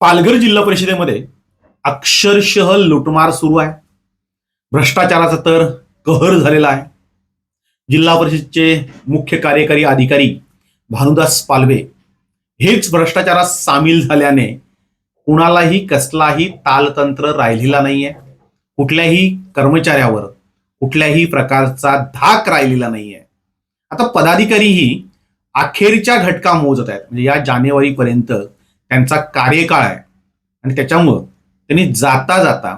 पालघर जिल्हा परिषदेमध्ये अक्षरशः लुटमार सुरू आहे. भ्रष्टाचाराचा तर कहर झालेला आहे. जिल्हा परिषदचे मुख्य कार्यकारी अधिकारी भानुदास पालवे हेच भ्रष्टाचारात सामील झाल्याने कुणालाही कसलाही तालतंत्र राहिलेला नाहीये. कुठल्याही कर्मचाऱ्यावर कुठल्याही प्रकारचा धाक राहिलेला नाहीये. आता पदाधिकारीही अखेरच्या घटका मोजत आहेत. म्हणजे या जानेवारीपर्यंत त्यांचा कार्यकाळ आहे. आणि त्याच्यामुळं त्यांनी जाता जाता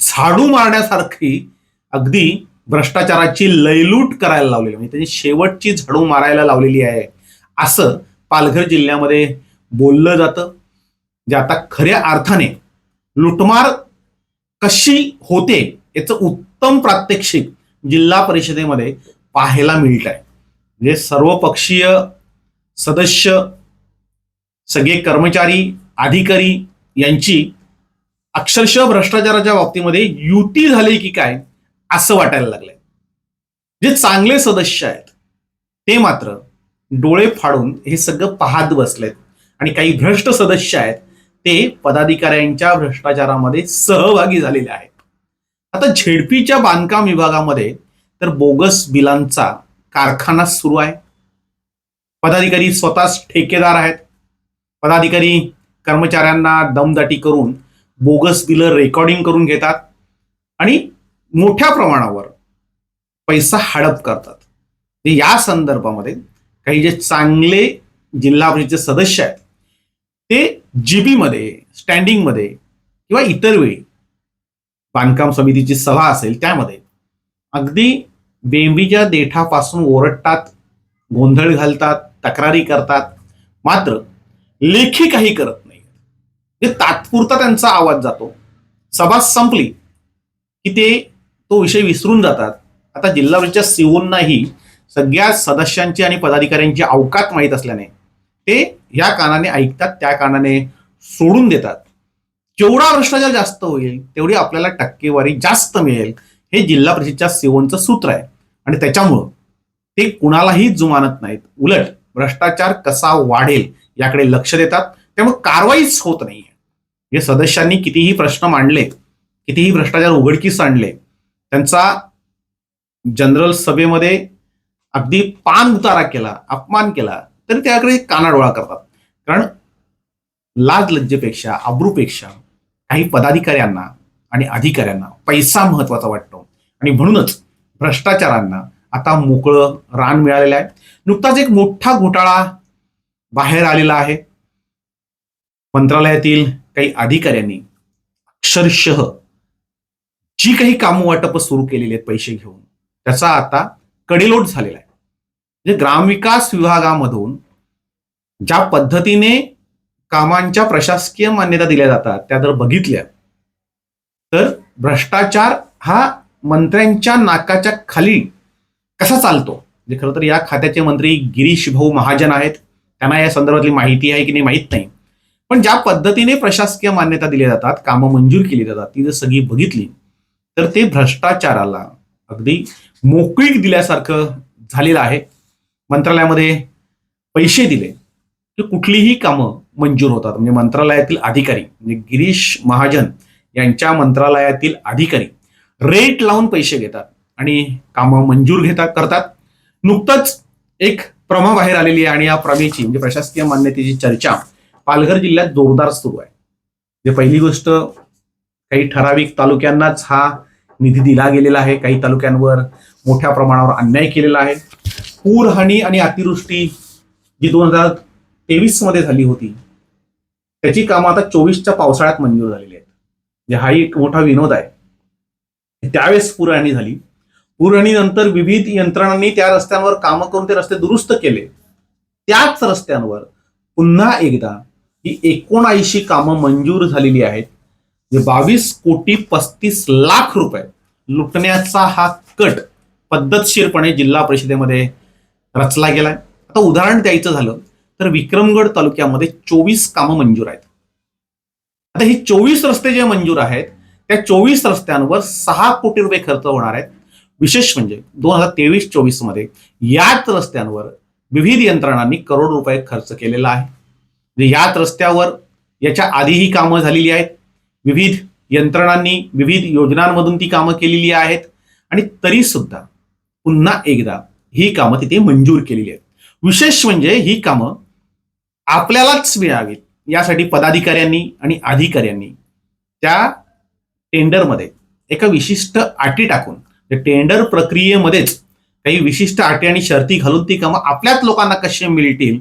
झाडू मारण्यासारखी अगदी भ्रष्टाचाराची लयलूट करायला लावलेली म्हणजे त्यांनी शेवटची झाडू मारायला लावलेली आहे असं पालघर जिल्ह्यामध्ये बोललं जातं. जे आता खऱ्या अर्थाने लुटमार कशी होते याचं उत्तम प्रात्यक्षिक जिल्हा परिषदेमध्ये पाहायला मिळत आहे म्हणजे सर्वपक्षीय सदस्य सगळे कर्मचारी अधिकारी यांची अक्षरशः भ्रष्टाचाराच्या बाबतीमध्ये युती झाली की काय असं वाटायला लागलंय. जे चांगले सदस्य आहेत ते मात्र डोळे फाडून हे सगळं पाहत बसलेत. आणि काही भ्रष्ट सदस्य आहेत ते पदाधिकाऱ्यांच्या भ्रष्टाचारामध्ये सहभागी झालेले आहेत. आता झेडपीच्या बांधकाम विभागामध्ये तर बोगस बिलांचा कारखाना सुरू आहे. पदाधिकारी स्वतःच ठेकेदार आहेत. पदाधिकारी कर्मचाऱ्यांना दमदाटी करून बोगस बिलं रेकॉर्डिंग करून घेतात आणि मोठ्या प्रमाणावर पैसा हडप करतात. ते या संदर्भामध्ये काही जे चांगले जिल्हा परिषदेचे सदस्य आहेत ते जीबीमध्ये स्टँडिंगमध्ये किंवा इतर वेळी बांधकाम समितीची सभा असेल त्यामध्ये अगदी बेंबीच्या देठापासून ओरडतात गोंधळ घालतात तक्रारी करतात. मात्र लेखी काही करत नाही. जे तात्पुरता त्यांचा आवाज जातो. सभा संपली की ते तो विषय विसरून जातात. आता जिल्हा परिषदच्या सीओंनाही सगळ्या सदस्यांची आणि पदाधिकाऱ्यांची अवकात माहीत असल्याने ते ह्या कानाने ऐकतात त्या कानाने सोडून देतात. जेवढा भ्रष्टाचार जास्त होईल तेवढी आपल्याला टक्केवारी जास्त मिळेल हे जिल्हा परिषदच्या सीओंचं सूत्र आहे. आणि त्याच्यामुळं ते कुणालाही जुमानत नाहीत. उलट भ्रष्टाचार कसा वाढेल याकडे लक्ष देतात. त्यामुळे कारवाईच होत नाहीये. जे सदस्यांनी कितीही प्रश्न मांडले कितीही भ्रष्टाचार उघडकीस आणले त्यांचा जनरल सभेमध्ये अगदी पान उतारा केला अपमान केला तरी त्याकडे कानाडोळा करतात. कारण लाज लज्जेपेक्षा अब्रूपेक्षा काही पदाधिकाऱ्यांना आणि अधिकाऱ्यांना पैसा महत्त्वाचा वाटतो. आणि म्हणूनच भ्रष्टाचारांना आता मोकळं रान मिळालेलं आहे. नुकताच एक मोठा घोटाळा बाहेर आलेला आहे. मंत्रालयातील काही अधिकाऱ्यांनी अक्षरशः जी काही कामं वाटप सुरू केलेली आहेत पैसे घेऊन त्याचा आता कडेलोट झालेला आहे. म्हणजे ग्रामविकास विभागामधून ज्या पद्धतीने कामांच्या प्रशासकीय मान्यता दिल्या जातात त्या जर बघितल्या तर भ्रष्टाचार हा मंत्र्यांच्या नाकाच्या खाली कसा चालतो? म्हणजे खरं तर या खात्याचे मंत्री गिरीश भाऊ महाजन आहेत. त्यांना या संदर्भातली माहिती आहे की नाही माहीत नाही. पण ज्या पद्धतीने प्रशासकीय मान्यता दिल्या जातात कामं मंजूर केली जातात ती जर सगळी बघितली तर ते भ्रष्टाचाराला अगदी मोकळीक दिल्यासारखं झालेलं आहे. मंत्रालयामध्ये पैसे दिले की कुठलीही कामं मंजूर होतात. म्हणजे मंत्रालयातील अधिकारी म्हणजे गिरीश महाजन यांच्या मंत्रालयातील अधिकारी रेट लावून पैसे घेतात आणि कामं मंजूर घेतात करतात. नुकतंच एक प्रमा बाहेर आलेली आहे आणि या प्रमेची म्हणजे प्रशासकीय मान्यतेची चर्चा पालघर जिल्ह्यात जोरदार सुरू आहे. म्हणजे पहिली गोष्ट काही ठराविक तालुक्यांनाच हा निधी दिला गेलेला आहे. काही तालुक्यांवर मोठ्या प्रमाणावर अन्याय केलेला आहे. पूरहानी आणि अतिवृष्टी जी दोन हजार तेवीसमध्ये झाली होती त्याची कामं आता चोवीसच्या पावसाळ्यात मंजूर झालेली आहेत. म्हणजे हाही एक मोठा विनोद आहे. त्यावेळेस पूरहानी झाली. पुरहाणीनंतर विविध यंत्रणांनी त्या रस्त्यांवर कामं करून ते रस्ते दुरुस्त केले. त्याच रस्त्यांवर पुन्हा एकदा ही एकोणऐंशी कामं मंजूर झालेली आहेत जे बावीस कोटी पस्तीस लाख रुपये लुटण्याचा हा कट पद्धतशीरपणे जिल्हा परिषदेमध्ये रचला गेलाय. आता उदाहरण द्यायचं झालं तर विक्रमगड तालुक्यामध्ये चोवीस कामं मंजूर आहेत. आता ही चोवीस रस्ते जे मंजूर आहेत त्या चोवीस रस्त्यांवर सहा कोटी रुपये खर्च होणार आहेत. विशेष म्हणजे दोन हजार तेवीस चोवीसमध्ये याच रस्त्यांवर विविध यंत्रणांनी करोड रुपये खर्च केलेला आहे. म्हणजे याच रस्त्यावर याच्या आधी ही कामं झालेली आहेत. विविध यंत्रणांनी विविध योजनांमधून ती कामं केलेली आहेत. आणि तरी सुद्धा पुन्हा एकदा ही कामं तिथे मंजूर केलेली आहेत. विशेष म्हणजे ही कामं आपल्यालाच मिळावीत यासाठी पदाधिकाऱ्यांनी आणि अधिकाऱ्यांनी त्या टेंडरमध्ये एका विशिष्ट अटी टाकून टेंडर प्रक्रियेमध्येच काही विशिष्ट अटी आणि शर्ती घालून ती कामं आपल्याच लोकांना कशी मिळतील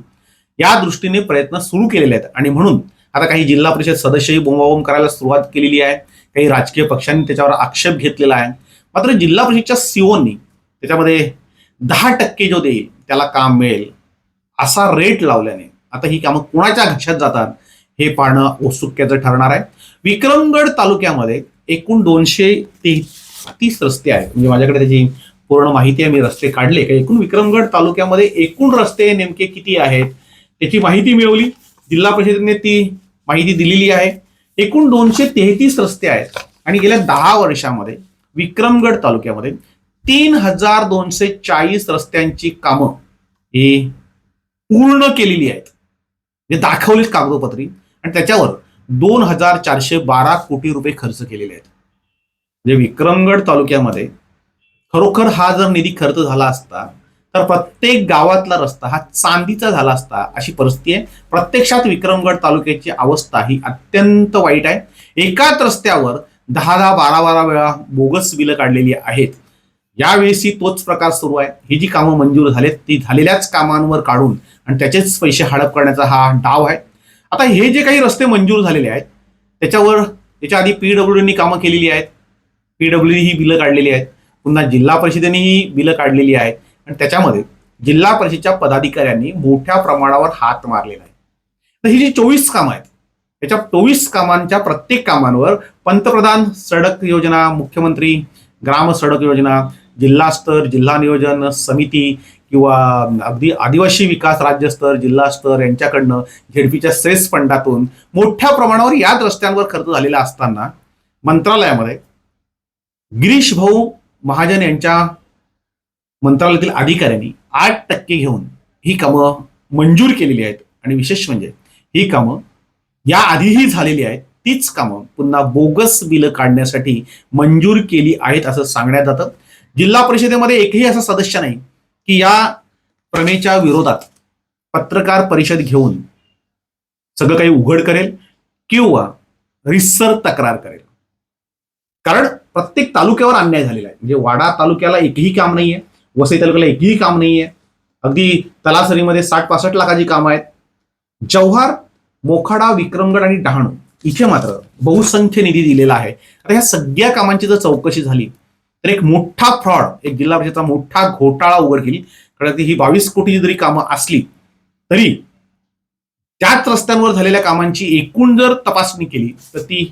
या दृष्टीने प्रयत्न सुरू केलेले आहेत. आणि म्हणून आता काही जिल्हा परिषद सदस्यही बोंबाबोंब करायला सुरुवात केलेली आहे. काही राजकीय पक्षांनी त्याच्यावर आक्षेप घेतलेला आहे. मात्र जिल्हा परिषदच्या सीओनी त्याच्यामध्ये दहा टक्के जो देईल त्याला काम मिळेल असा रेट लावल्याने आता ही कामं कोणाच्या घशात जातात हे पाहणं औत्सुक्याचं ठरणार आहे. विक्रमगड तालुक्यामध्ये एकूण दोनशे तीस रस्ते आहेत. म्हणजे माझ्याकडे त्याची पूर्ण माहिती आहे. मी रस्ते काढले. का एकूण विक्रमगड तालुक्यामध्ये एकूण रस्ते नेमके किती आहेत? त्याची माहिती मिळवली. जिल्हा परिषदेने ती माहिती दिलेली आहे. एकूण दोनशे तेहतीस रस्ते आहेत. आणि गेल्या दहा वर्षामध्ये विक्रमगड तालुक्यामध्ये तीन हजार दोनशे चाळीस रस्त्यांची कामं ही पूर्ण केलेली आहेत. म्हणजे दाखवलीत कागदोपत्री. आणि त्याच्यावर दोन हजार चारशे बारा कोटी रुपये खर्च केलेले आहेत. म्हणजे विक्रमगड तालुक्यामध्ये खरोखर हा जर निधी खर्च झाला असता तर प्रत्येक गावातला रस्ता हा चांदीचा झाला असता अशी परिस्थिती आहे. प्रत्यक्षात विक्रमगड तालुक्याची अवस्था ही अत्यंत वाईट आहे. एकाच रस्त्यावर दहा दहा बारा बारा वेळा बोगस बिलं काढलेली आहेत. यावेळेसही तोच प्रकार सुरू आहे. ही जी कामं मंजूर झालेत ती झालेल्याच कामांवर काढून आणि त्याचेच पैसे हडप करण्याचा हा डाव आहे. आता हे जे काही रस्ते मंजूर झालेले आहेत त्याच्यावर त्याच्या आधी पीडब्ल्यूडीनी कामं केलेली आहेत. पीडब्ल्यू ही बिलं काढलेली आहेत. पुन्हा जिल्हा परिषदेने ही बिलं काढलेली आहेत. आणि त्याच्यामध्ये जिल्हा परिषदेच्या पदाधिकाऱ्यांनी मोठ्या प्रमाणावर हात मारलेला आहे. तर ही जी चोवीस कामं आहेत त्याच्या चोवीस कामांच्या प्रत्येक कामांवर पंतप्रधान सडक योजना मुख्यमंत्री ग्राम सडक योजना जिल्हा स्तर जिल्हा नियोजन समिती किंवा अगदी आदिवासी विकास राज्यस्तर जिल्हा स्तर यांच्याकडनं झेडपीच्या सेस फंडातून मोठ्या प्रमाणावर याच रस्त्यांवर खर्च झालेला असताना मंत्रालयामध्ये गिरीश भाऊ महाजन यांच्या मंत्रालयातील अधिकाऱ्यांनी आठ टक्के घेऊन ही कामं मंजूर केलेली आहेत. आणि विशेष म्हणजे ही कामं याआधीही झालेली आहेत. तीच कामं पुन्हा बोगस बिलं काढण्यासाठी मंजूर केली आहेत असं सांगण्यात जातं. जिल्हा परिषदेमध्ये एकही असा सदस्य नाही की या प्रमेच्या विरोधात पत्रकार परिषद घेऊन सगळं काही उघड करेल किंवा रिसर तक्रार करेल. कारण प्रत्येक तालुक्यावर अन्याय झालेला आहे. म्हणजे वाडा तालुक्याला एकही काम नाहीये वसई तालुक्याला एकही काम नाहीये. अगदी तलासरीमध्ये साठ पासष्ट लाखाची कामं आहेत. जव्हार मोखाडा विक्रमगड आणि डहाणू इथे मात्र बहुसंख्य निधी दिलेला आहे. आता ह्या सगळ्या कामांची जर चौकशी झाली तर एक मोठा फ्रॉड एक जिल्हा परिषदेचा मोठा घोटाळा उघडकील कारण ती ही बावीस कोटीची जरी कामं असली तरी त्याच रस्त्यांवर झालेल्या कामांची एकूण जर तपासणी केली तर ती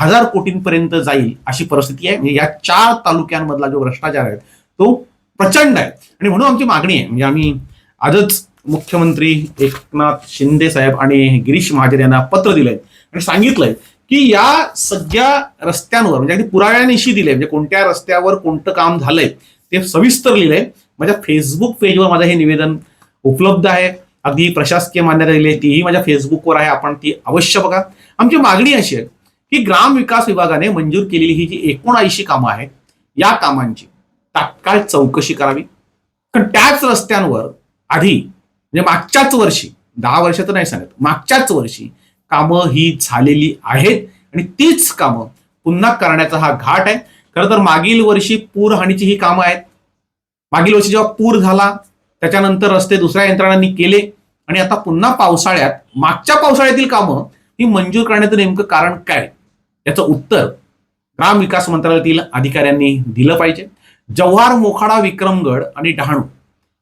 हजार कोटींपर्यंत जाईल अशी परिस्थिती आहे. म्हणजे या चार तालुक्यांमधला जो भ्रष्टाचार आहे तो प्रचंड आहे. आणि म्हणून आमची मागणी आहे. म्हणजे आम्ही आजच मुख्यमंत्री एकनाथ शिंदे साहेब आणि गिरीश महाजन यांना पत्र दिलंय आणि सांगितलंय की या सगळ्या रस्त्यांवर म्हणजे अगदी पुराव्यानिशी दिले म्हणजे कोणत्या रस्त्यावर कोणतं काम झालंय ते सविस्तर लिहिलंय. माझ्या फेसबुक पेजवर माझं हे निवेदन उपलब्ध आहे. अगदी प्रशासकीय मान्यता दिली आहे. तीही माझ्या फेसबुकवर आहे. आपण ती अवश्य बघा. आमची मागणी अशी आहे ही ग्राम विकास विभागाने मंजूर केलेली ही जी एकोणऐंशी कामं आहेत या कामांची तात्काळ चौकशी करावी. कारण त्याच रस्त्यांवर आधी म्हणजे मागच्याच वर्षी दहा वर्ष तर नाही सांगत मागच्याच वर्षी कामं ही झालेली आहेत आणि तीच कामं पुन्हा करण्याचा हा घाट आहे. खरं तर मागील वर्षी पूर हानीची ही कामं आहेत. मागील वर्षी जेव्हा पूर झाला त्याच्यानंतर रस्ते दुसऱ्या यंत्रणांनी केले आणि आता पुन्हा पावसाळ्यात मागच्या पावसाळ्यातील कामं ही मंजूर करण्याचं नेमकं कारण काय? याचं उत्तर ग्राम विकास मंत्रालयातील अधिकाऱ्यांनी दिलं पाहिजे. जव्हार मोखाडा विक्रमगड आणि डहाणू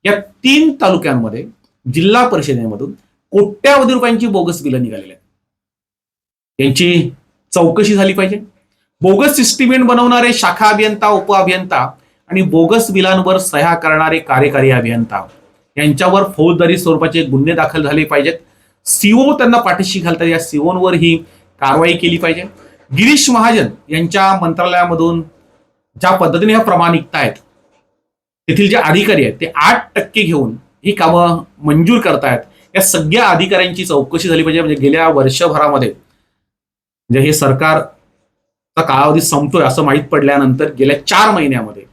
या तीन तालुक्यांमध्ये जिल्हा परिषदेमधून कोट्यावधी रुपयांची बोगस बिलं निघालेली आहेत. यांची चौकशी झाली पाहिजे. बोगस सिस्टीमेंट बनवणारे शाखा अभियंता उप अभियंता आणि बोगस बिलांवर सह्या करणारे कार्यकारी अभियंता यांच्यावर फौजदारी स्वरूपाचे गुन्हे दाखल झाले पाहिजेत. सीओ त्यांना पाठीशी घालतात. या सीओवर ही कारवाई केली पाहिजे. गिरीश महाजन यांच्या मंत्रालयामधून ज्या पद्धतीने ह्या प्रमाणिकता आहेत तेथील जे अधिकारी आहेत ते आठ टक्के घेऊन ही कामं मंजूर करतायत. या सगळ्या अधिकाऱ्यांची चौकशी झाली पाहिजे. म्हणजे गेल्या वर्षभरामध्ये म्हणजे हे सरकारचा कालावधी संपतोय असं माहीत पडल्यानंतर गेल्या चार महिन्यामध्ये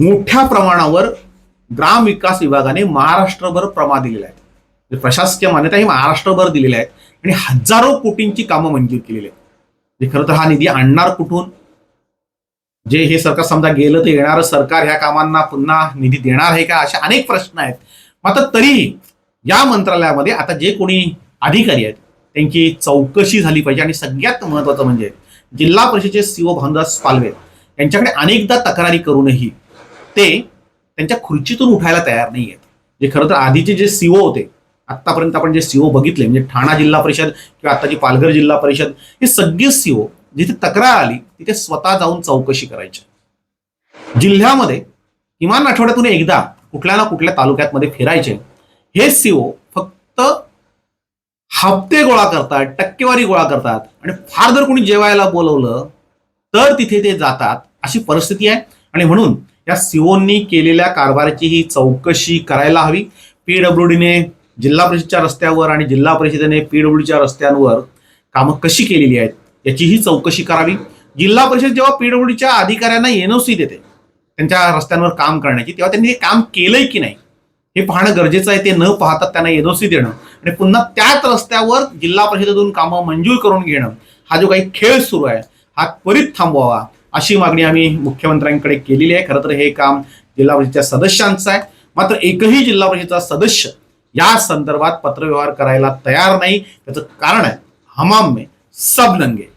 मोठ्या प्रमाणावर ग्रामविकास विभागाने महाराष्ट्रभर प्रमा दिलेल्या आहेत म्हणजे प्रशासकीय मान्यता ही महाराष्ट्रभर दिलेल्या आहेत आणि हजारो कोटींची कामं मंजूर केलेली आहेत. म्हणजे खरं तर हा निधी आणणार कुठून? जे हे सरकार समजा गेलं तर येणारं सरकार ह्या कामांना पुन्हा निधी देणार आहे का? असे अनेक प्रश्न आहेत. मात्र तरीही या मंत्रालयामध्ये आता जे कोणी अधिकारी आहेत त्यांची चौकशी झाली पाहिजे. आणि सगळ्यात महत्वाचं म्हणजे जिल्हा परिषदेचे सीओ भानुदास पालवे यांच्याकडे अनेकदा तक्रारी करूनही ते त्यांच्या खुर्चीतून उठायला तयार नाही आहेत जे खरं तर आधीचे जे सीओ होते आतापर्यंत आपण जे सीओ बघितले म्हणजे ठाणा जिल्हा परिषद किंवा आताची पालघर जिल्हा परिषद हे सगळे सीओ जिथे तक्रार आली तिथे स्वतः जाऊन चौकशी करायची. जिल्ह्यामध्ये किमान आठवड्यातून एकदा कुठल्या ना कुठल्या तालुक्यात फिरायचे. हे सीओ फक्त हप्ते गोळा करतात टक्केवारी गोळा करतात आणि फार जर कोणी जेवायला बोलवलं तर तिथे ते जातात अशी परिस्थिती आहे. आणि म्हणून या सीओनी केलेल्या कारभाराची ही चौकशी करायला हवी. पीडब्ल्यूडीने जिल्हा परिषदच्या रस्त्यावर आणि जिल्हा परिषदेने पीडब्ल्यूडीच्या रस्त्यांवर कामं कशी केलेली आहेत याचीही चौकशी करावी. जिल्हा परिषद जेव्हा पीडब्ल्यूडीच्या अधिकाऱ्यांना एनओसी देते त्यांच्या रस्त्यांवर काम करण्याची तेव्हा त्यांनी हे काम केलंय की नाही हे पाहणं गरजेचं आहे ते न पाहता त्यांना एनओसी देणं. आणि पुन्हा त्याच रस्त्यावर जिल्हा परिषदेतून कामं मंजूर करून घेणं हा जो काही खेळ सुरू आहे हा त्वरित थांबवावा अशी मागणी आम्ही मुख्यमंत्र्यांकडे केलेली आहे. खरं तर हे काम जिल्हा परिषदेच्या सदस्यांचं आहे. मात्र एकही जिल्हा परिषदेचा सदस्य या संदर्भात पत्रव्यवहार करायला तयार नाही. त्याचं कारण आहे हमाम में सब नंगे.